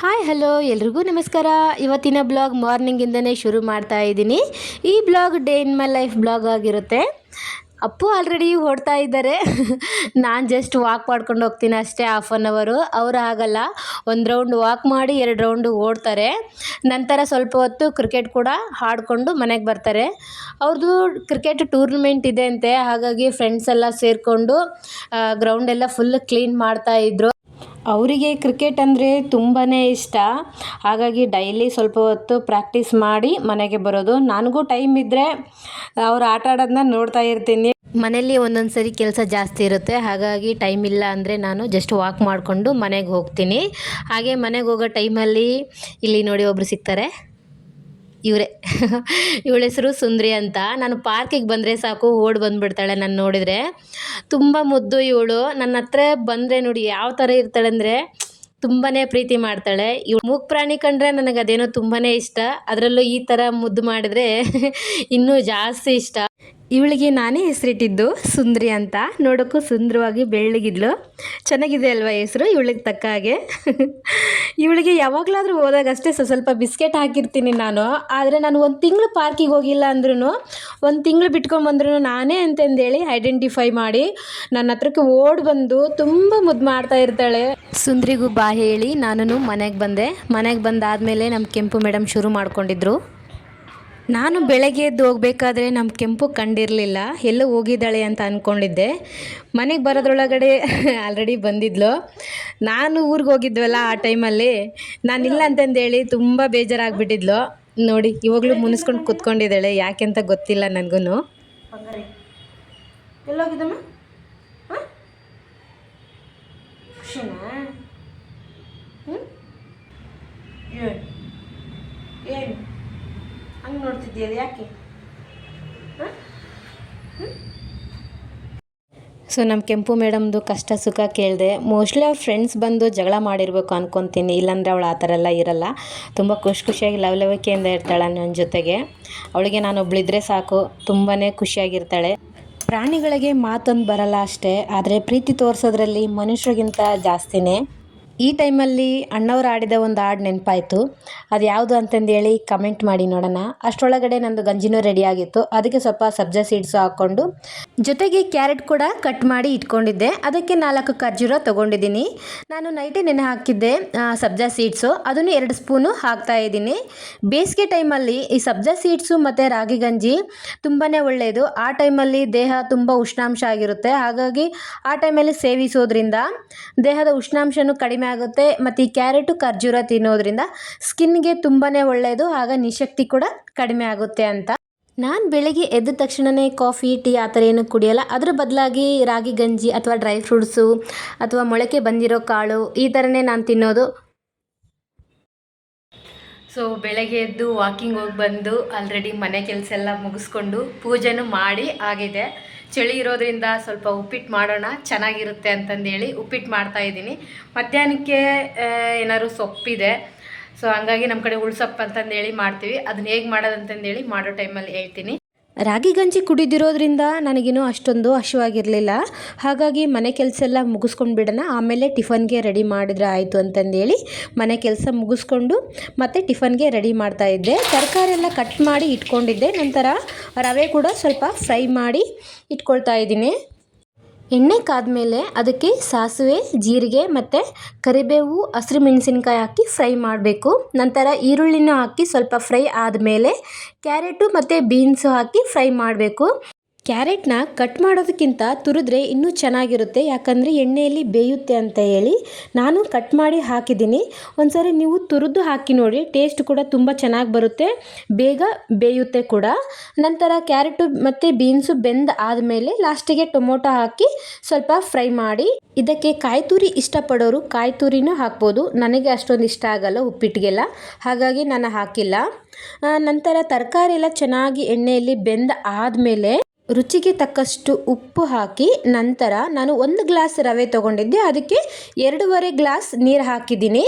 Hi hello ಎಲ್ರಿಗೂ ನಮಸ್ಕಾರ. ಇವತ್ತಿನ ಬ್ಲಾಗ್ ಮಾರ್ನಿಂಗಿಂದನೇ ಶುರು ಮಾಡ್ತಾ ಇದ್ದೀನಿ. ಈ blog day in my life blog ಆಗಿರುತ್ತೆ. ಅಪ್ಪು ಆಲ್ರೆಡಿ ಓಡ್ತಾ ಇದ್ದಾರೆ. ನಾನು ಜಸ್ಟ್ ವಾಕ್ ಮಾಡ್ಕೊಂಡು ಹೋಗ್ತೀನಿ ಅಷ್ಟೇ ಹಾಫ್ ಆನ್ ಅವರು ಅವರು ಆಗಲ್ಲ ಒಂದು ರೌಂಡ್ ವಾಕ್ ಮಾಡಿ, ಎರಡು ರೌಂಡು ಓಡ್ತಾರೆ. ನಂತರ ಸ್ವಲ್ಪ ಹೊತ್ತು ಕ್ರಿಕೆಟ್ ಕೂಡ ಆಡ್ಕೊಂಡು ಮನೆಗೆ ಬರ್ತಾರೆ. ಅವ್ರದ್ದು ಕ್ರಿಕೆಟ್ ಟೂರ್ನಮೆಂಟ್ ಇದೆ ಅಂತೆ. ಹಾಗಾಗಿ ಫ್ರೆಂಡ್ಸ್ ಎಲ್ಲ ಸೇರಿಕೊಂಡು ಗ್ರೌಂಡೆಲ್ಲ ಫುಲ್ ಕ್ಲೀನ್ ಮಾಡ್ತಾ ಇದ್ರು. ಅವರಿಗೆ ಕ್ರಿಕೆಟ್ ಅಂದರೆ ತುಂಬಾ ಇಷ್ಟ. ಹಾಗಾಗಿ ಡೈಲಿ ಸ್ವಲ್ಪ ಹೊತ್ತು ಪ್ರಾಕ್ಟೀಸ್ ಮಾಡಿ ಮನೆಗೆ ಬರೋದು. ನನಗೂ ಟೈಮ್ ಇದ್ದರೆ ಅವ್ರು ಆಟ ಆಡೋದನ್ನ ನೋಡ್ತಾ ಇರ್ತೀನಿ. ಮನೇಲಿ ಒಂದೊಂದು ಸರಿ ಕೆಲಸ ಜಾಸ್ತಿ ಇರುತ್ತೆ. ಹಾಗಾಗಿ ಟೈಮ್ ಇಲ್ಲ ಅಂದರೆ ನಾನು ಜಸ್ಟ್ ವಾಕ್ ಮಾಡಿಕೊಂಡು ಮನೆಗೆ ಹೋಗ್ತೀನಿ. ಹಾಗೆ ಮನೆಗೆ ಹೋಗೋ ಟೈಮಲ್ಲಿ ಇಲ್ಲಿ ನೋಡಿ ಒಬ್ಬರು ಸಿಗ್ತಾರೆ. ಇವರೇ. ಇವಳ ಹೆಸರು ಸುಂದ್ರಿ ಅಂತ. ನಾನು ಪಾರ್ಕಿಗೆ ಬಂದರೆ ಸಾಕು, ಓಡಿ ಬಂದುಬಿಡ್ತಾಳೆ ನಾನು ನೋಡಿದರೆ. ತುಂಬ ಮುದ್ದು ಇವಳು. ನನ್ನ ಹತ್ರ ಬಂದರೆ ನೋಡಿ ಯಾವ ಥರ ಇರ್ತಾಳೆ ಅಂದರೆ ತುಂಬಾ ಪ್ರೀತಿ ಮಾಡ್ತಾಳೆ. ಇವಳು ಮೂಕ್ ಪ್ರಾಣಿ ಕಂಡ್ರೆ ನನಗೆ ಅದೇನೋ ತುಂಬಾ ಇಷ್ಟ. ಅದರಲ್ಲೂ ಈ ಥರ ಮುದ್ದು ಮಾಡಿದ್ರೆ ಇನ್ನೂ ಜಾಸ್ತಿ ಇಷ್ಟ. ಇವಳಿಗೆ ನಾನೇ ಹೆಸರಿಟ್ಟಿದ್ದು ಸುಂದ್ರಿ ಅಂತ. ನೋಡೋಕ್ಕೂ ಸುಂದರವಾಗಿ ಬೆಳ್ಳಗಿದ್ಲು ಚೆನ್ನಾಗಿದೆ ಅಲ್ವಾ ಹೆಸರು? ಇವಳಿಗೆ ತಕ್ಕ ಹಾಗೆ. ಇವಳಿಗೆ ಯಾವಾಗಲಾದರೂ ಹೋದಾಗ ಅಷ್ಟೇ ಸ್ವಲ್ಪ ಬಿಸ್ಕೆಟ್ ಹಾಕಿರ್ತೀನಿ ನಾನು. ಆದರೆ ನಾನು ಒಂದು ತಿಂಗಳು ಪಾರ್ಕಿಗೆ ಹೋಗಿಲ್ಲ ಅಂದ್ರೂ ಒಂದು ತಿಂಗಳು ಬಿಟ್ಕೊಂಬಂದ್ರೂ ನಾನೇ ಅಂತಂದೇಳಿ ಐಡೆಂಟಿಫೈ ಮಾಡಿ ನನ್ನ ಹತ್ರಕ್ಕೆ ಓಡಿ ಬಂದು ತುಂಬ ಮುದ್ದು ಮಾಡ್ತಾ ಇರ್ತಾಳೆ. ಸುಂದ್ರಿಗೂ ಬಾ ಹೇಳಿ ನಾನು ಮನೆಗೆ ಬಂದೆ. ಮನೆಗೆ ಬಂದಾದಮೇಲೆ ನಮ್ಮ ಕೆಂಪು ಮೇಡಮ್ ಶುರು ಮಾಡ್ಕೊಂಡಿದ್ರು. ನಾನು ಬೆಳಗ್ಗೆ ಎದ್ದು ಹೋಗ್ಬೇಕಾದ್ರೆ ನಮ್ಮ ಕೆಂಪು ಕಂಡಿರಲಿಲ್ಲ, ಎಲ್ಲೋ ಹೋಗಿದ್ದಾಳೆ ಅಂತ ಅಂದ್ಕೊಂಡಿದ್ದೆ ಮನೆಗೆ ಬರೋದ್ರೊಳಗಡೆ ಆಲ್ರೆಡಿ ಬಂದಿದ್ಲು. ನಾನು ಊರಿಗೆ ಹೋಗಿದ್ವಲ್ಲ ಆ ಟೈಮಲ್ಲಿ ನಾನಿಲ್ಲ ಅಂತಂದೇಳಿ ತುಂಬ ಬೇಜಾರಾಗ್ಬಿಟ್ಟಿದ್ಲು. ನೋಡಿ, ಇವಾಗಲೂ ಮುನಿಸ್ಕೊಂಡು ಕೂತ್ಕೊಂಡಿದ್ದಾಳೆ ಯಾಕೆ ಅಂತ ಗೊತ್ತಿಲ್ಲ ನನಗೂ ಎಲ್ಲೋಗಿದ್ದಮ್ಮ ಖುಷಿನಾ ಹ್ಞೂ ಏನು ಏನು ಹಂಗೆ ನೋಡ್ತಿದ್ದೀಯ ಯಾಕೆ ಸೊ ನಮ್ಮ ಕೆಂಪು ಮೇಡಮ್ದು ಕಷ್ಟ ಸುಖ ಕೇಳಿದೆ ಮೋಸ್ಟ್ಲಿ ಅವ್ರ ಫ್ರೆಂಡ್ಸ್ ಬಂದು ಜಗಳ ಮಾಡಿರಬೇಕು ಅನ್ಕೊತೀನಿ, ಇಲ್ಲಾಂದರೆ ಅವಳು ಆ ಥರ ಎಲ್ಲ ಇರಲ್ಲ. ತುಂಬ ಖುಷಿ ಖುಷಿಯಾಗಿ ಲವಲವಿಕೆಯಿಂದ ಇರ್ತಾಳೆ ನನ್ನ ಜೊತೆಗೆ. ಅವಳಿಗೆ ನಾನು ಒಬ್ಳಿದ್ರೆ ಸಾಕು ತುಂಬಾ ಖುಷಿಯಾಗಿರ್ತಾಳೆ. ಪ್ರಾಣಿಗಳಿಗೆ ಮಾತೊಂದು ಬರಲ್ಲ ಅಷ್ಟೇ, ಆದರೆ ಪ್ರೀತಿ ತೋರಿಸೋದ್ರಲ್ಲಿ ಮನುಷ್ಯರಿಗಿಂತ ಜಾಸ್ತಿನೇ. ಈ ಟೈಮಲ್ಲಿ ಅಣ್ಣವ್ರು ಆಡಿದ ಒಂದು ಹಾಡು ನೆನಪಾಯಿತು. ಅದು ಯಾವುದು ಅಂತಂದೇಳಿ ಕಮೆಂಟ್ ಮಾಡಿ ನೋಡೋಣ. ಅಷ್ಟರೊಳಗಡೆ ನಂದು ಗಂಜಿನೂ ರೆಡಿ ಆಗಿತ್ತು. ಅದಕ್ಕೆ ಸ್ವಲ್ಪ ಸಬ್ಜಾ ಸೀಡ್ಸು ಹಾಕ್ಕೊಂಡು ಜೊತೆಗೆ ಕ್ಯಾರೆಟ್ ಕೂಡ ಕಟ್ ಮಾಡಿ ಇಟ್ಕೊಂಡಿದ್ದೆ. ಅದಕ್ಕೆ ನಾಲ್ಕು ಖರ್ಜೂರ ತೊಗೊಂಡಿದ್ದೀನಿ. ನಾನು ನೈಟೇ ನೆನೆ ಹಾಕಿದ್ದೆ ಸಬ್ಜಾ ಸೀಡ್ಸು ಅದನ್ನು ಎರಡು ಸ್ಪೂನು ಹಾಕ್ತಾ ಇದ್ದೀನಿ. ಬೇಸಿಗೆ ಟೈಮಲ್ಲಿ ಈ ಸಬ್ಜಾ ಸೀಡ್ಸು ಮತ್ತು ರಾಗಿ ಗಂಜಿ ತುಂಬಾ ಒಳ್ಳೆಯದು ಆ ಟೈಮಲ್ಲಿ ದೇಹ ತುಂಬ ಉಷ್ಣಾಂಶ ಆಗಿರುತ್ತೆ. ಹಾಗಾಗಿ ಆ ಟೈಮಲ್ಲಿ ಸೇವಿಸೋದ್ರಿಂದ ದೇಹದ ಉಷ್ಣಾಂಶನೂ ಕಡಿಮೆ ಆಗುತ್ತೆ. ಮತ್ತು ಈ ಕ್ಯಾರೆಟು ಖರ್ಜೂರ ತಿನ್ನೋದ್ರಿಂದ ಸ್ಕಿನ್ಗೆ ತುಂಬಾ ಒಳ್ಳೆಯದು ಆಗ ನಿಶಕ್ತಿ ಕೂಡ ಕಡಿಮೆ ಆಗುತ್ತೆ ಅಂತ. ನಾನು ಬೆಳಗ್ಗೆ ಎದ್ದ ತಕ್ಷಣವೇ ಕಾಫಿ, ಟೀ ಆ ಥರ ಏನು ಕುಡಿಯೋಲ್ಲ. ಅದ್ರ ಬದಲಾಗಿ ರಾಗಿ ಗಂಜಿ ಅಥವಾ ಡ್ರೈ ಫ್ರೂಟ್ಸು ಅಥವಾ ಮೊಳಕೆ ಬಂದಿರೋ ಕಾಳು ಈ ಥರನೇ ನಾನು ತಿನ್ನೋದು. ಸೊ ಬೆಳಗ್ಗೆ ಎದ್ದು ವಾಕಿಂಗ್ ಹೋಗಿ ಬಂದು ಆಲ್ರೆಡಿ ಮನೆ ಕೆಲಸ ಎಲ್ಲ ಮುಗಿಸ್ಕೊಂಡು ಪೂಜೆನೂ ಮಾಡಿ ಆಗಿದೆ. ಚಳಿ ಇರೋದ್ರಿಂದ ಸ್ವಲ್ಪ ಉಪ್ಪಿಟ್ಟು ಮಾಡೋಣ, ಚೆನ್ನಾಗಿರುತ್ತೆ ಅಂತಂದೇಳಿ ಉಪ್ಪಿಟ್ಟು ಮಾಡ್ತಾ ಇದ್ದೀನಿ. ಮಧ್ಯಾಹ್ನಕ್ಕೆ ಏನಾದ್ರು ಸೊಪ್ಪಿದೆ. ಸೊ ಹಂಗಾಗಿ ನಮ್ಮ ಕಡೆ ಉಳ್ಸೊಪ್ಪು ಅಂತಂದೇಳಿ ಮಾಡ್ತೀವಿ. ಅದನ್ನ ಹೇಗೆ ಮಾಡೋದಂತಂದೇಳಿ ಮಾಡೋ ಟೈಮಲ್ಲಿ ಹೇಳ್ತೀನಿ. ರಾಗಿ ಗಂಜಿ ಕುಡಿದಿರೋದ್ರಿಂದ ನನಗಿನ್ನೂ ಅಷ್ಟೊಂದು ಹಶುವಾಗಿರಲಿಲ್ಲ. ಹಾಗಾಗಿ ಮನೆ ಕೆಲಸ ಎಲ್ಲ ಮುಗಿಸ್ಕೊಂಡು ಬಿಡೋಣ. ಆಮೇಲೆ ಟಿಫನ್ಗೆ ರೆಡಿ ಮಾಡಿದ್ರೆ ಆಯಿತು ಅಂತಂದೇಳಿ ಮನೆ ಕೆಲಸ ಮುಗಿಸ್ಕೊಂಡು ಮತ್ತೆ ಟಿಫನ್ಗೆ ರೆಡಿ ಮಾಡ್ತಾ ಇದ್ದೆ. ತರಕಾರಿ ಎಲ್ಲ ಕಟ್ ಮಾಡಿ ಇಟ್ಕೊಂಡಿದ್ದೆ. ನಂತರ ರವೆ ಕೂಡ ಸ್ವಲ್ಪ ಫ್ರೈ ಮಾಡಿ ಇಟ್ಕೊಳ್ತಾ ಇದ್ದೀನಿ. ಎಣ್ಣೆ ಕಾದ್ಮೇಲೆ ಅದಕ್ಕೆ ಸಾಸಿವೆ, ಜೀರಿಗೆ ಮತ್ತು ಕರಿಬೇವು ಹಸಿರು ಮೆಣಸಿನ್ಕಾಯಿ ಹಾಕಿ ಫ್ರೈ ಮಾಡಬೇಕು. ನಂತರ ಈರುಳ್ಳಿನೂ ಹಾಕಿ ಸ್ವಲ್ಪ ಫ್ರೈ ಆದಮೇಲೆ ಕ್ಯಾರೆಟು ಮತ್ತು ಬೀನ್ಸು ಹಾಕಿ ಫ್ರೈ ಮಾಡಬೇಕು. ಕ್ಯಾರೆಟ್ನ ಕಟ್ ಮಾಡೋದಕ್ಕಿಂತ ತುರಿದ್ರೆ ಇನ್ನೂ ಚೆನ್ನಾಗಿರುತ್ತೆ. ಯಾಕಂದರೆ ಎಣ್ಣೆಯಲ್ಲಿ ಬೇಯುತ್ತೆ ಅಂತ ಹೇಳಿ ನಾನು ಕಟ್ ಮಾಡಿ ಹಾಕಿದ್ದೀನಿ. ಒಂದ್ಸರಿ ನೀವು ತುರಿದು ಹಾಕಿ ನೋಡಿ, ಟೇಸ್ಟ್ ಕೂಡ ತುಂಬ ಚೆನ್ನಾಗಿ ಬರುತ್ತೆ. ಬೇಗ ಬೇಯುತ್ತೆ ಕೂಡ. ನಂತರ ಕ್ಯಾರೆಟು ಮತ್ತು ಬೀನ್ಸು ಬೆಂದ ಆದಮೇಲೆ ಲಾಸ್ಟಿಗೆ ಟೊಮೊಟೊ ಹಾಕಿ ಸ್ವಲ್ಪ ಫ್ರೈ ಮಾಡಿ. ಇದಕ್ಕೆ ಕಾಯಿ ತುರಿ ಇಷ್ಟಪಡೋರು ಕಾಯಿ ತುರಿನೂ ಹಾಕ್ಬೋದು. ನನಗೆ ಅಷ್ಟೊಂದು ಇಷ್ಟ ಆಗಲ್ಲ ಉಪ್ಪಿಟ್ಟಿಗೆಲ್ಲ ಹಾಗಾಗಿ ನಾನು ಹಾಕಿಲ್ಲ. ನಂತರ ತರಕಾರಿ ಎಲ್ಲ ಚೆನ್ನಾಗಿ ಎಣ್ಣೆಯಲ್ಲಿ ಬೆಂದ ಆದಮೇಲೆ ರುಚಿಗೆ ತಕ್ಕಷ್ಟು ಉಪ್ಪು ಹಾಕಿ ನಂತರ ನಾನು ಒಂದು ಗ್ಲಾಸ್ ರವೆ ತೊಗೊಂಡಿದ್ದೆ. ಅದಕ್ಕೆ ಎರಡೂವರೆ ಗ್ಲಾಸ್ ನೀರು ಹಾಕಿದ್ದೀನಿ.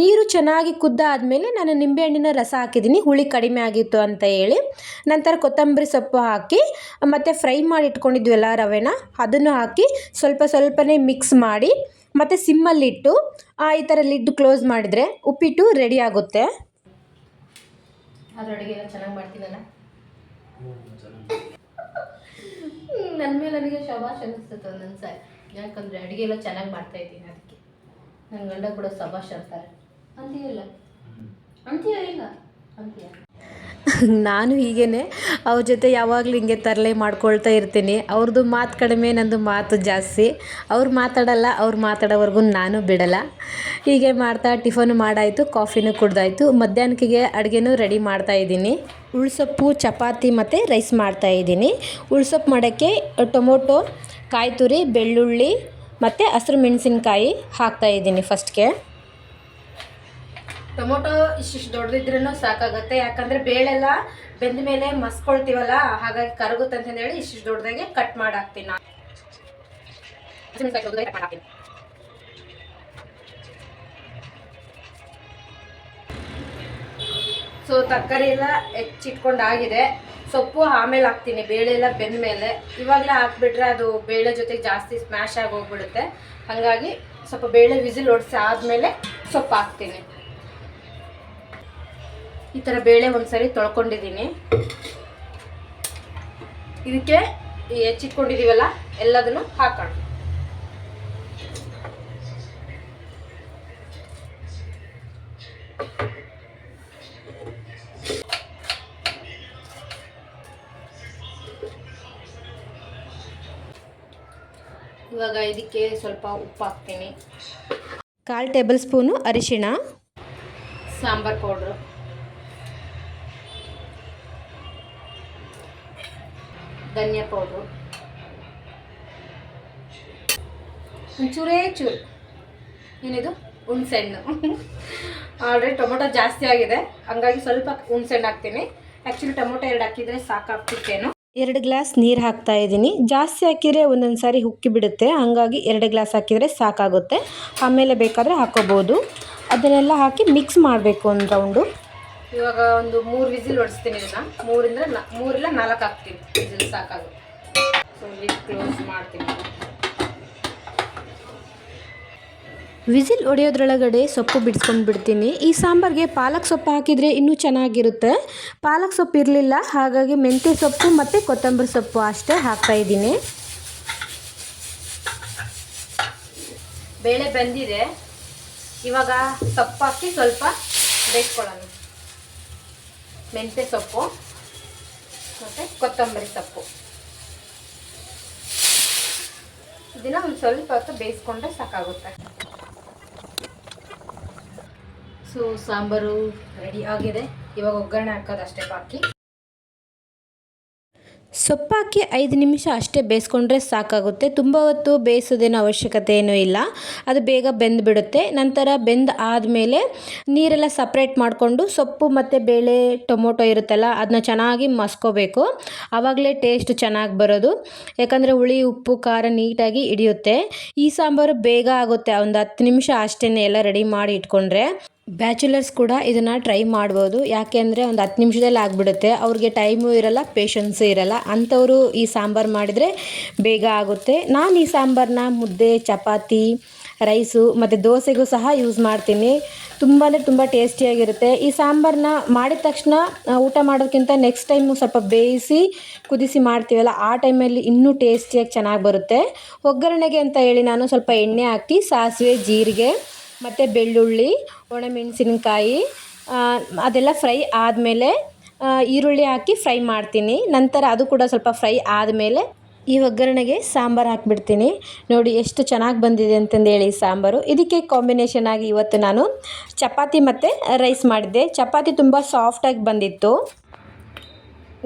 ನೀರು ಚೆನ್ನಾಗಿ ಕುದ್ದಾದಮೇಲೆ ನಾನು ನಿಂಬೆಹಣ್ಣಿನ ರಸ ಹಾಕಿದ್ದೀನಿ. ಹುಳಿ ಕಡಿಮೆ ಆಗಿತ್ತು ಅಂತ ಹೇಳಿ. ನಂತರ ಕೊತ್ತಂಬರಿ ಸೊಪ್ಪು ಹಾಕಿ, ಮತ್ತು ಫ್ರೈ ಮಾಡಿ ಇಟ್ಕೊಂಡಿದ್ವಲ್ಲ ರವೆನ. ಅದನ್ನು ಹಾಕಿ ಸ್ವಲ್ಪ ಸ್ವಲ್ಪನೇ ಮಿಕ್ಸ್ ಮಾಡಿ, ಮತ್ತು ಸಿಮ್ಮಲ್ಲಿಟ್ಟು ಈ ಥರ ಲಿಡ್ ಕ್ಲೋಸ್ ಮಾಡಿದರೆ ಉಪ್ಪಿಟ್ಟು ರೆಡಿ ಆಗುತ್ತೆ. ಚೆನ್ನಾಗಿ ಮಾಡ್ತೀನಲ್ಲ? ನನ್ನ ಮೇಲೆ ನನಗೆ ಶಬಾಷ್ ಅನಿಸ್ತದೆ ಒಂದೊಂದು ಸಾರಿ ಯಾಕಂದರೆ ಅಡುಗೆ ಎಲ್ಲ ಚೆನ್ನಾಗಿ ಮಾಡ್ತಾ ಇದ್ದೀನಿ ಅದಕ್ಕೆ. ನನ್ನ ಗಂಡ ಕೂಡ ಶಬಾಷ್ ಅಂತಾರೆ. ಅಂತೀಯಲ್ಲ ಅಂತೀಯ ಇಲ್ಲ. ಅಂತೀಯ. ನಾನು ಹೀಗೇ ಅವ್ರ ಜೊತೆ ಯಾವಾಗಲೂ ಹಿಂಗೆ ತರಲೆ ಮಾಡ್ಕೊಳ್ತಾ ಇರ್ತೀನಿ. ಅವ್ರದ್ದು ಮಾತು ಕಡಿಮೆ, ನಂದು ಮಾತು ಜಾಸ್ತಿ. ಅವ್ರು ಮಾತಾಡಲ್ಲ, ಅವ್ರು ಮಾತಾಡೋವರೆಗೂ ನಾನು ಬಿಡಲ್ಲ. ಹೀಗೆ ಮಾಡ್ತಾ ಟಿಫನ್ ಮಾಡಾಯಿತು, ಕಾಫಿನೂ ಕುಡ್ದಾಯಿತು. ಮಧ್ಯಾಹ್ನಕ್ಕೆ ಅಡುಗೆನೂ ರೆಡಿ ಮಾಡ್ತಾ ಇದ್ದೀನಿ. ಉಳ್ಸೊಪ್ಪು, ಚಪಾತಿ ಮತ್ತು ರೈಸ್ ಮಾಡ್ತಾ ಇದ್ದೀನಿ. ಉಳ್ಸೊಪ್ಪು ಮಾಡೋಕ್ಕೆ ಟೊಮೊಟೊ ಕಾಯಿ ತುರಿ ಬೆಳ್ಳುಳ್ಳಿ ಮತ್ತು ಹಸಿರು ಮೆಣಸಿನ್ಕಾಯಿ ಹಾಕ್ತಾ ಇದ್ದೀನಿ ಫಸ್ಟ್ಗೆ ಟೊಮೊಟೊ ಇಷ್ಟಿಷ್ಟು ದೊಡ್ಡದಿದ್ರೂ ಸಾಕಾಗುತ್ತೆ. ಯಾಕಂದರೆ ಬೇಳೆಲ್ಲ ಬೆಂದ ಮೇಲೆ ಮಸ್ಕೊಳ್ತೀವಲ್ಲ, ಹಾಗಾಗಿ ಕರಗುತ್ತೆ ಅಂತ ಹೇಳಿ ಇಷ್ಟಿಷ್ಟು ದೊಡ್ಡದಾಗೆ ಕಟ್ ಮಾಡಾಕ್ತೀನಿ ನಾನು. ಸೊ ತರಕಾರಿ ಎಲ್ಲ ಹೆಚ್ಚಿಟ್ಕೊಂಡಾಗಿದೆ. ಸೊಪ್ಪು ಆಮೇಲೆ ಹಾಕ್ತೀನಿ, ಬೇಳೆ ಎಲ್ಲ ಬೆಂದ ಮೇಲೆ. ಇವಾಗಲೇ ಹಾಕ್ಬಿಟ್ರೆ ಅದು ಬೇಳೆ ಜೊತೆಗೆ ಜಾಸ್ತಿ ಸ್ಮ್ಯಾಶ್ ಆಗಿ ಹೋಗ್ಬಿಡುತ್ತೆ. ಹಾಗಾಗಿ ಸ್ವಲ್ಪ ಬೇಳೆ ವಿಸಿಲ್ ಹೊಡ್ಸಿ ಆದಮೇಲೆ ಸೊಪ್ಪು ಹಾಕ್ತೀನಿ. ಈ ಥರ ಬೇಳೆ ಒಂದ್ಸರಿ ತೊಳ್ಕೊಂಡಿದ್ದೀನಿ. ಇದಕ್ಕೆ ಈ ಹೆಚ್ಚಿಟ್ಕೊಂಡಿದ್ದೀವಲ್ಲ ಎಲ್ಲದನ್ನು ಹಾಕೋಣ. ಇವಾಗ ಇದಕ್ಕೆ ಸ್ವಲ್ಪ ಉಪ್ಪು ಹಾಕ್ತೀನಿ. ಕಾಲು ಟೇಬಲ್ ಸ್ಪೂನು ಅರಿಶಿಣ. ಸಾಂಬಾರ್ ಪೌಡ್ರು. ಧನಿಯಾ ಪೌಡ್ರು. ಒಂಚೂರೇ ಚೂರು. ಏನಿದು? ಹುಣ್ಸೆಹಣ್ಣು. ಆಲ್ರೆಡಿ ಟೊಮೊಟೊ ಜಾಸ್ತಿ ಆಗಿದೆ. ಹಂಗಾಗಿ ಸ್ವಲ್ಪ ಹುಣ್ಸೆಹಣ್ಣು ಹಾಕ್ತೀನಿ. ಆ್ಯಕ್ಚುಲಿ ಟೊಮೊಟೊ ಎರಡು ಹಾಕಿದರೆ ಸಾಕಾಗ್ತಿತ್ತೇನೋ ಎರಡು ಗ್ಲಾಸ್ ನೀರು ಹಾಕ್ತಾ ಇದ್ದೀನಿ. ಜಾಸ್ತಿ ಹಾಕಿದರೆ ಒಂದೊಂದು ಸಾರಿ ಉಕ್ಕಿ ಬಿಡುತ್ತೆ. ಹಾಗಾಗಿ ಎರಡು ಗ್ಲಾಸ್ ಹಾಕಿದರೆ ಸಾಕಾಗುತ್ತೆ. ಆಮೇಲೆ ಬೇಕಾದರೆ ಹಾಕೋಬೋದು. ಅದನ್ನೆಲ್ಲ ಹಾಕಿ ಮಿಕ್ಸ್ ಮಾಡಬೇಕು ಒಂದು ರೌಂಡು ಇವಾಗ ಒಂದು ಮೂರು ವಿಸಿಲ್ ಹೊಡಿಸ್ತೀನಿ ಇದನ್ನ. ಮೂರಿಂದ ಮೂರಿಲ್ಲ ನಾಲ್ಕು ಹಾಕ್ತೀನಿ. ವಿಸಿಲ್ ಸಾಕಾಗು ಸೊ ಲಿಡ್ ಕ್ಲೋಸ್ ಮಾಡ್ತೀನಿ. ವಿಸಿಲ್ ಒಡೆಯೋದ್ರೊಳಗಡೆ ಸೊಪ್ಪು ಬಿಡಿಸ್ಕೊಂಡು ಬಿಡ್ತೀನಿ. ಈ ಸಾಂಬಾರಿಗೆ ಪಾಲಕ್ ಸೊಪ್ಪು ಹಾಕಿದರೆ ಇನ್ನೂ ಚೆನ್ನಾಗಿರುತ್ತೆ. ಪಾಲಕ್ ಸೊಪ್ಪು ಇರಲಿಲ್ಲ ಹಾಗಾಗಿ ಮೆಂತ್ಯ ಸೊಪ್ಪು ಮತ್ತು ಕೊತ್ತಂಬರಿ ಸೊಪ್ಪು ಅಷ್ಟೇ ಹಾಕ್ತಾ ಇದ್ದೀನಿ. ಬೇಳೆ ಬೆಂದಿದೆ. ಇವಾಗ ಸೊಪ್ಪು ಹಾಕಿ ಸ್ವಲ್ಪ ಬೇಯಿಸ್ಕೊಳ್ಳೋಣ. ಮೆಂತ್ಯ ಸೊಪ್ಪು ಮತ್ತು ಕೊತ್ತಂಬರಿ ಸೊಪ್ಪು. ಇದನ್ನ ಒಂದು ಸ್ವಲ್ಪ ಹೊತ್ತು ಬೇಯಿಸ್ಕೊಂಡ್ರೆ ಸಾಕಾಗುತ್ತೆ. ಸೊ ಸಾಂಬಾರು ರೆಡಿ ಆಗಿದೆ. ಇವಾಗ ಒಗ್ಗರಣೆ ಹಾಕೋದು ಅಷ್ಟೇ ಬಾಕಿ. ಸೊಪ್ಪು ಹಾಕಿ ಐದು ನಿಮಿಷ ಅಷ್ಟೇ ಬೇಯಿಸ್ಕೊಂಡ್ರೆ ಸಾಕಾಗುತ್ತೆ. ತುಂಬ ಹೊತ್ತು ಬೇಯಿಸೋದೇನೋ ಅವಶ್ಯಕತೆ ಏನೂ ಇಲ್ಲ. ಅದು ಬೇಗ ಬೆಂದುಬಿಡುತ್ತೆ. ನಂತರ ಬೆಂದ ಆದಮೇಲೆ ನೀರೆಲ್ಲ ಸಪ್ರೇಟ್ ಮಾಡಿಕೊಂಡು ಸೊಪ್ಪು ಮತ್ತು ಬೇಳೆ, ಟೊಮೊಟೊ ಇರುತ್ತಲ್ಲ ಅದನ್ನ ಚೆನ್ನಾಗಿ ಮಸ್ಕೋಬೇಕು. ಆವಾಗಲೇ ಟೇಸ್ಟ್ ಚೆನ್ನಾಗಿ ಬರೋದು. ಯಾಕಂದರೆ ಹುಳಿ, ಉಪ್ಪು, ಖಾರ ನೀಟಾಗಿ ಹಿಡಿಯುತ್ತೆ. ಈ ಸಾಂಬಾರು ಬೇಗ ಆಗುತ್ತೆ. ಒಂದು ಹತ್ತು ನಿಮಿಷ ಅಷ್ಟೇ ಎಲ್ಲ ರೆಡಿ ಮಾಡಿ ಇಟ್ಕೊಂಡ್ರೆ. ಬ್ಯಾಚುಲರ್ಸ್ ಕೂಡ ಇದನ್ನು ಟ್ರೈ ಮಾಡ್ಬೋದು. ಯಾಕೆ ಅಂದರೆ ಒಂದು ಹತ್ತು ನಿಮಿಷದಲ್ಲಿ ಆಗಿಬಿಡುತ್ತೆ. ಅವ್ರಿಗೆ ಟೈಮು ಇರಲ್ಲ ಪೇಷನ್ಸು ಇರಲ್ಲ. ಅಂಥವರು ಈ ಸಾಂಬಾರು ಮಾಡಿದರೆ ಬೇಗ ಆಗುತ್ತೆ. ನಾನು ಈ ಸಾಂಬಾರನ್ನ ಮುದ್ದೆ, ಚಪಾತಿ, ರೈಸು ಮತ್ತು ದೋಸೆಗೂ ಸಹ ಯೂಸ್ ಮಾಡ್ತೀನಿ. ತುಂಬ ಅಂದರೆ ತುಂಬ ಟೇಸ್ಟಿಯಾಗಿರುತ್ತೆ. ಈ ಸಾಂಬಾರನ್ನ ಮಾಡಿದ ತಕ್ಷಣ ಊಟ ಮಾಡೋದಕ್ಕಿಂತ ನೆಕ್ಸ್ಟ್ ಟೈಮು ಸ್ವಲ್ಪ ಬೇಯಿಸಿ ಕುದಿಸಿ ಮಾಡ್ತೀವಲ್ಲ, ಆ ಟೈಮಲ್ಲಿ ಇನ್ನೂ ಟೇಸ್ಟಿಯಾಗಿ ಚೆನ್ನಾಗಿ ಬರುತ್ತೆ. ಒಗ್ಗರಣೆಗೆ ಅಂತ ಹೇಳಿ ನಾನು ಸ್ವಲ್ಪ ಎಣ್ಣೆ ಹಾಕಿ, ಸಾಸಿವೆ, ಜೀರಿಗೆ ಮತ್ತು ಬೆಳ್ಳುಳ್ಳಿ, ಒಣಮೆಣಸಿನ್ಕಾಯಿ ಅದೆಲ್ಲ ಫ್ರೈ ಆದಮೇಲೆ ಈರುಳ್ಳಿ ಹಾಕಿ ಫ್ರೈ ಮಾಡ್ತೀನಿ. ನಂತರ ಅದು ಕೂಡ ಸ್ವಲ್ಪ ಫ್ರೈ ಆದಮೇಲೆ ಈ ಒಗ್ಗರಣೆಗೆ ಸಾಂಬಾರು ಹಾಕ್ಬಿಡ್ತೀನಿ. ನೋಡಿ ಎಷ್ಟು ಚೆನ್ನಾಗಿ ಬಂದಿದೆ ಅಂತಂದು ಹೇಳಿ ಸಾಂಬಾರು. ಇದಕ್ಕೆ ಕಾಂಬಿನೇಷನ್ ಆಗಿ ಇವತ್ತು ನಾನು ಚಪಾತಿ ಮತ್ತು ರೈಸ್ ಮಾಡಿದ್ದೆ. ಚಪಾತಿ ತುಂಬ ಸಾಫ್ಟಾಗಿ ಬಂದಿತ್ತು.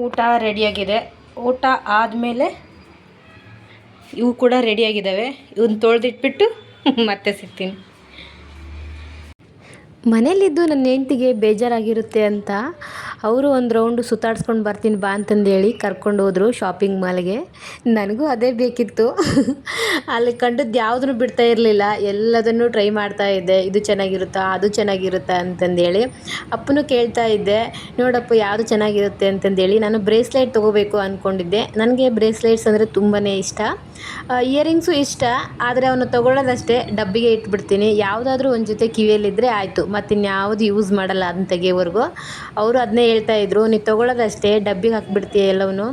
ಊಟ ರೆಡಿಯಾಗಿದೆ. ಊಟ ಆದಮೇಲೆ ಇವು ಕೂಡ ರೆಡಿಯಾಗಿದ್ದಾವೆ. ಇವನ್ನ ತೊಳೆದಿಟ್ಬಿಟ್ಟು ಮತ್ತೆ ಸಿಗ್ತೀನಿ. ಮನೇಲಿದ್ದು ನನ್ನ ಹೆಂಡ್ತಿಗೆ ಬೇಜಾರಾಗಿರುತ್ತೆ ಅಂತ ಅವರು ಒಂದು ರೌಂಡು ಸುತ್ತಾಡ್ಸ್ಕೊಂಡು ಬರ್ತೀನಿ ಬಾ ಅಂತಂದೇಳಿ ಕರ್ಕೊಂಡು ಹೋದರು ಶಾಪಿಂಗ್ ಮಾಲ್ಗೆ ನನಗೂ ಅದೇ ಬೇಕಿತ್ತು. ಅಲ್ಲಿ ಕಂಡದ್ದು ಯಾವುದನ್ನು ಬಿಡ್ತಾ ಇರಲಿಲ್ಲ. ಎಲ್ಲದನ್ನು ಟ್ರೈ ಮಾಡ್ತಾ ಇದ್ದೆ. ಇದು ಚೆನ್ನಾಗಿರುತ್ತಾ, ಅದು ಚೆನ್ನಾಗಿರುತ್ತಾ ಅಂತಂದೇಳಿ ಅಪ್ಪನೂ ಕೇಳ್ತಾ ಇದ್ದೆ. ನೋಡಪ್ಪ ಯಾವುದು ಚೆನ್ನಾಗಿರುತ್ತೆ ಅಂತಂದೇಳಿ. ನಾನು ಬ್ರೇಸ್ಲೆಟ್ ತೊಗೋಬೇಕು ಅಂದ್ಕೊಂಡಿದ್ದೆ ನನಗೆ ಬ್ರೇಸ್ಲೆಟ್ಸ್ ಅಂದರೆ ತುಂಬಾ ಇಷ್ಟ. ಇಯರಿಂಗ್ಸು ಇಷ್ಟ, ಆದರೆ ಅವನು ತೊಗೊಳ್ಳೋದಷ್ಟೇ, ಡಬ್ಬಿಗೆ ಇಟ್ಬಿಡ್ತೀನಿ. ಯಾವುದಾದ್ರೂ ಒಂದು ಜೊತೆ ಕಿವಿಯಲ್ಲಿದ್ದರೆ ಆಯಿತು. ಮತ್ತಿನ್ಯಾವುದು ಯೂಸ್ ಮಾಡಲ್ಲ ಅದನ್ನ ತೆಗೆಯೋವರೆಗೂ. ಅವರು ಅದನ್ನೇ ಹೇಳ್ತಾ ಇದ್ರು ನೀನು ತೊಗೊಳ್ಳೋದಷ್ಟೇ, ಡಬ್ಬಿಗೆ ಹಾಕ್ಬಿಡ್ತೀಯ ಎಲ್ಲವೂ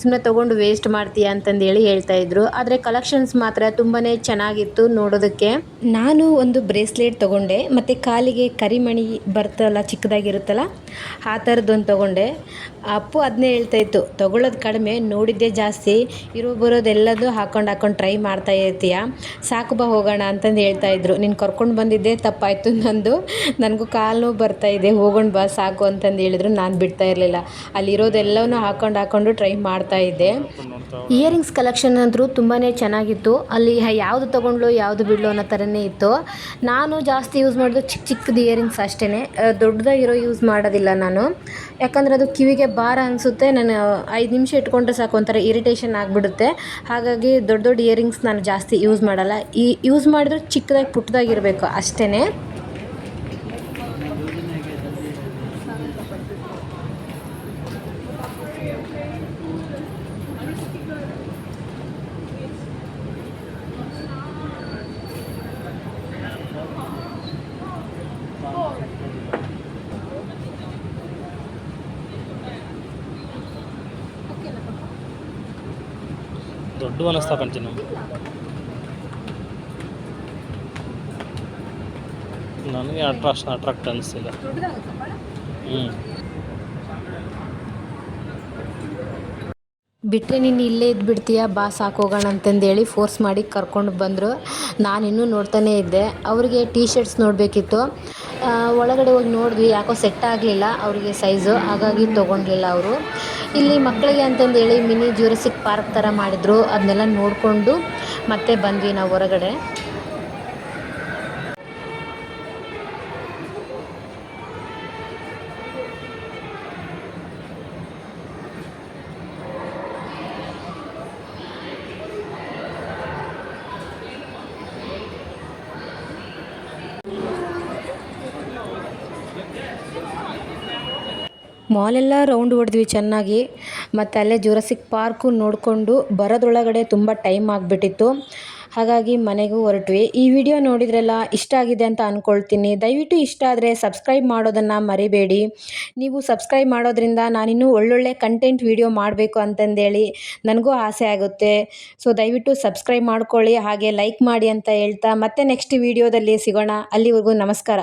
ಸುಮ್ಮನೆ ತೊಗೊಂಡು ವೇಸ್ಟ್ ಮಾಡ್ತೀಯ? ಅಂತಂದೇಳಿ ಹೇಳ್ತಾ ಇದ್ರು. ಆದರೆ ಕಲೆಕ್ಷನ್ಸ್ ಮಾತ್ರ ತುಂಬಾ ಚೆನ್ನಾಗಿತ್ತು ನೋಡೋದಕ್ಕೆ. ನಾನು ಒಂದು ಬ್ರೇಸ್ಲೆಟ್ ತೊಗೊಂಡೆ, ಮತ್ತು ಕಾಲಿಗೆ ಕರಿಮಣಿ ಬರ್ತಲ್ಲ, ಚಿಕ್ಕದಾಗಿರುತ್ತಲ್ಲ, ಆ ಥರದ್ದೊಂದು ತೊಗೊಂಡೆ. ಅಪ್ಪು ಅದನ್ನೇ ಹೇಳ್ತಾ ಇತ್ತು, ತೊಗೊಳ್ಳೋದು ಕಡಿಮೆ, ನೋಡಿದ್ದೇ ಜಾಸ್ತಿ ಇರೋ ಬರೋದೆಲ್ಲದೂ ಹಾಕೊಂಡು ಹಾಕೊಂಡು ಟ್ರೈ ಮಾಡ್ತಾ ಇರ್ತೀಯ? ಸಾಕು ಬಾ ಹೋಗೋಣ ಅಂತಂದು ಹೇಳ್ತಾ ಇದ್ರು. ನೀನು ಕರ್ಕೊಂಡು ಬಂದಿದ್ದೆ ತಪ್ಪಾಯಿತು ನಂದು. ನನಗೂ ಕಾಲು ಬರ್ತಾ ಇದೆ. ಹೋಗೋಣ ಬಾ, ಸಾಕು ಅಂತಂದು ಹೇಳಿದ್ರು. ನಾನು ಬಿಡ್ತಾ ಇರಲಿಲ್ಲ. ಅಲ್ಲಿರೋದೆಲ್ಲವೂ ಹಾಕೊಂಡು ಹಾಕೊಂಡು ಟ್ರೈ ಮಾಡ್ತಾ ಇದ್ದೆ. ಇಯರಿಂಗ್ಸ್ ಕಲೆಕ್ಷನ್ ಅಂದರೂ ತುಂಬಾ ಚೆನ್ನಾಗಿತ್ತು. ಅಲ್ಲಿ ಯಾವುದು ತೊಗೊಂಡ್ಲು, ಯಾವುದು ಬಿಡ್ಲು ಅನ್ನೋ ಥರನೇ ಇತ್ತು. ನಾನು ಜಾಸ್ತಿ ಯೂಸ್ ಮಾಡೋದು ಚಿಕ್ಕ ಚಿಕ್ಕದು ಇಯರಿಂಗ್ಸ್ ಅಷ್ಟೇ ದೊಡ್ಡದಾಗಿರೋ ಯೂಸ್ ಮಾಡೋದಿಲ್ಲ ನಾನು. ಯಾಕಂದರೆ ಅದು ಕಿವಿಗೆ ಭಾರ ಅನಿಸುತ್ತೆ. ನಾನು ಐದು ನಿಮಿಷ ಇಟ್ಕೊಂಡ್ರೆ ಸಾಕು ಒಂಥರ ಇರಿಟೇಷನ್ ಆಗಿಬಿಡುತ್ತೆ. ಹಾಗಾಗಿ ದೊಡ್ಡ ದೊಡ್ಡ ಇಯರಿಂಗ್ಸ್ ನಾನು ಜಾಸ್ತಿ ಯೂಸ್ ಮಾಡಲ್ಲ. ಈ ಯೂಸ್ ಮಾಡಿದ್ರೆ ಚಿಕ್ಕದಾಗಿ ಪುಟ್ಟದಾಗಿರಬೇಕು ಅಷ್ಟೇ ದೊಡ್ಡ ಅನ್ನಿಸ್ತಾ ಪಂಚಿನ ನನಗೆ ಅಟ್ರಾಕ್ಷನ್ ಅಟ್ರಾಕ್ಟ್ ಅನ್ನಿಸ್ತಿಲ್ಲ ಹ್ಞೂ ಬಿಟ್ಟರೆ ನೀನು ಇಲ್ಲೇ ಇದ್ಬಿಡ್ತೀಯ? ಬಾ ಸಾಕೋಗೋಣ ಅಂತಂದೇಳಿ ಫೋರ್ಸ್ ಮಾಡಿ ಕರ್ಕೊಂಡು ಬಂದರು. ನಾನಿನ್ನೂ ನೋಡ್ತಾನೇ ಇದ್ದೆ. ಅವರಿಗೆ ಟೀ ಶರ್ಟ್ಸ್ ನೋಡಬೇಕಿತ್ತು. ಒಳಗಡೆ ಹೋಗಿ ನೋಡಿದ್ವಿ, ಯಾಕೋ ಸೆಟ್ ಆಗಲಿಲ್ಲ ಅವರಿಗೆ ಸೈಜು ಹಾಗಾಗಿ ತೊಗೊಂಡಿಲ್ಲ ಅವರು. ಇಲ್ಲಿ ಮಕ್ಕಳಿಗೆ ಅಂತಂದೇಳಿ ಮಿನಿ ಜ್ಯೂರಸಿಕ್ ಪಾರ್ಕ್ ಥರ ಮಾಡಿದರು. ಅದನ್ನೆಲ್ಲ ನೋಡಿಕೊಂಡು ಮತ್ತೆ ಬಂದ್ವಿ ನಾವು ಹೊರಗಡೆ. ಮಾಲೆಲ್ಲ ರೌಂಡ್ ಹೊಡೆದ್ವಿ ಚೆನ್ನಾಗಿ. ಮತ್ತು ಅಲ್ಲೇ ಜುರಾಸಿಕ್ ಪಾರ್ಕು ನೋಡಿಕೊಂಡು ಬರೋದ್ರೊಳಗಡೆ ತುಂಬ ಟೈಮ್ ಆಗಿಬಿಟ್ಟಿತ್ತು. ಹಾಗಾಗಿ ಮನೆಗೂ ಹೊರಟ್ವಿ. ಈ ವಿಡಿಯೋ ನೋಡಿದ್ರೆಲ್ಲ ಇಷ್ಟ ಆಗಿದೆ ಅಂತ ಅಂದ್ಕೊಳ್ತೀನಿ ದಯವಿಟ್ಟು ಇಷ್ಟ ಆದರೆ ಸಬ್ಸ್ಕ್ರೈಬ್ ಮಾಡೋದನ್ನು ಮರಿಬೇಡಿ. ನೀವು ಸಬ್ಸ್ಕ್ರೈಬ್ ಮಾಡೋದ್ರಿಂದ ನಾನಿನ್ನೂ ಒಳ್ಳೊಳ್ಳೆ ಕಂಟೆಂಟ್ ವಿಡಿಯೋ ಮಾಡಬೇಕು ಅಂತಂದೇಳಿ ನನಗೂ ಆಸೆ ಆಗುತ್ತೆ. ಸೊ ದಯವಿಟ್ಟು ಸಬ್ಸ್ಕ್ರೈಬ್ ಮಾಡ್ಕೊಳ್ಳಿ, ಹಾಗೆ ಲೈಕ್ ಮಾಡಿ ಅಂತ ಹೇಳ್ತಾ ಮತ್ತೆ ನೆಕ್ಸ್ಟ್ ವಿಡಿಯೋದಲ್ಲಿ ಸಿಗೋಣ. ಅಲ್ಲಿವರೆಗೂ ನಮಸ್ಕಾರ.